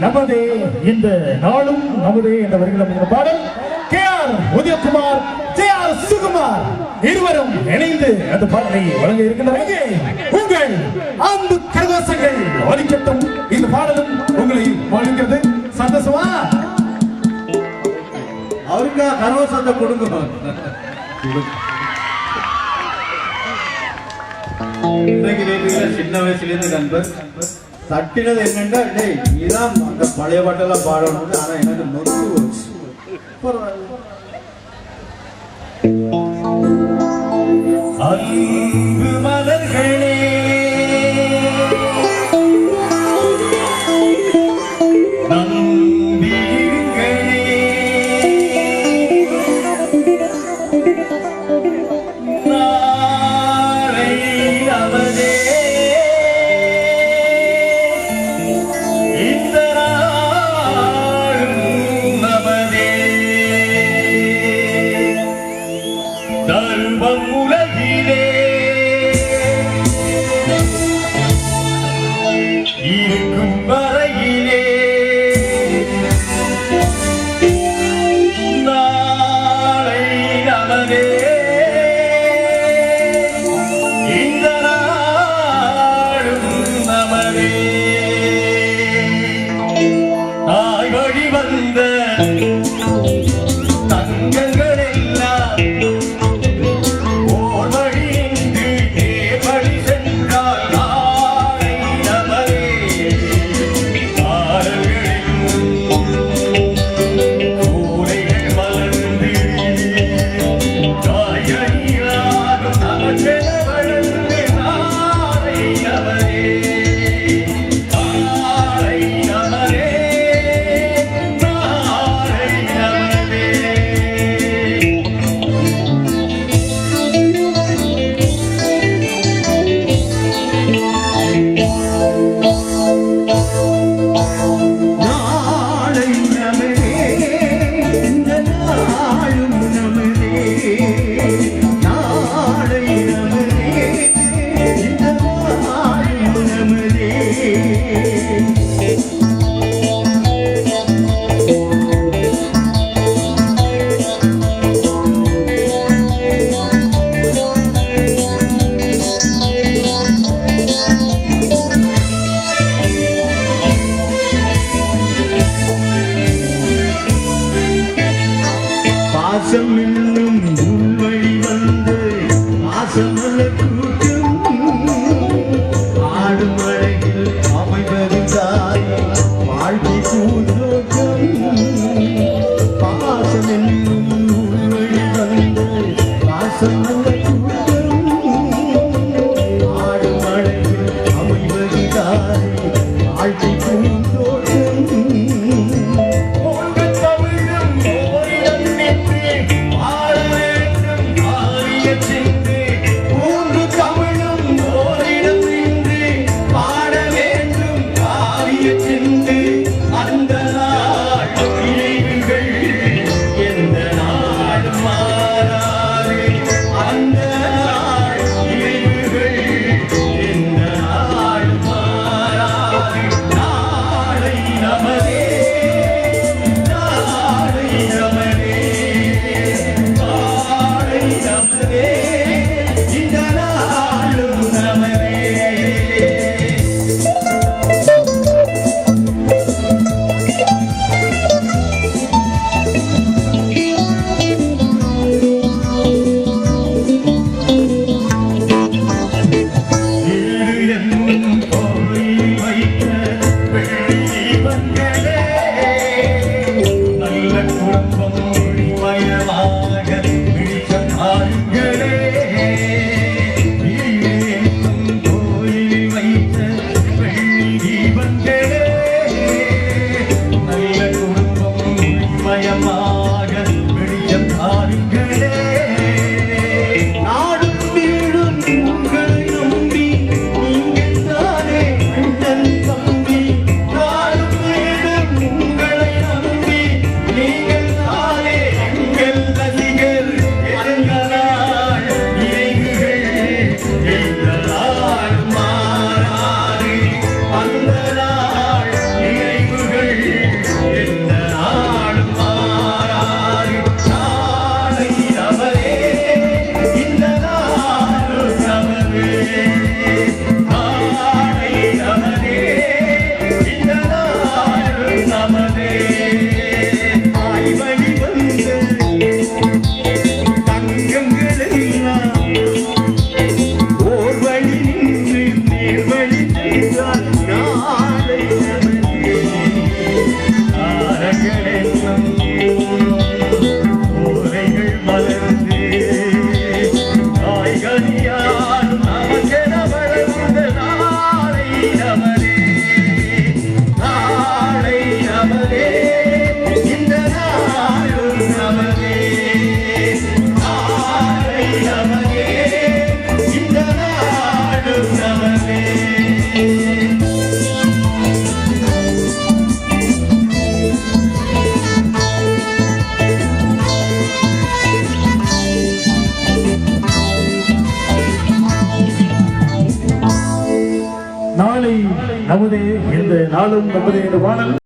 நமதே இந்த நாளும் நமதே என்ற வருகிற பாடல் K R Udayakumar K R Sukumar இருவரும் இணைந்து அந்த பாடலை வழங்க இருக்கின்றன உங்கள் அன்பு கரகோசங்கள் ஒலிக்கட்டும். இந்த பாடலும் உங்களை வழங்குகிறது சந்தோஷமா? அவருக்கா கரகோசத்தை கொடுங்க இன்றைக்கு சின்ன வயசுலேருந்து நண்பர் தட்டினது என்னன்னா இதான் இந்த பழைய பாட்டெல்லாம் பாடணும் ஆனால் எனக்கு நொந்து வருச்சு அன்பு triunfo. நாளை நமது இந்த நாளும் நமது வானல்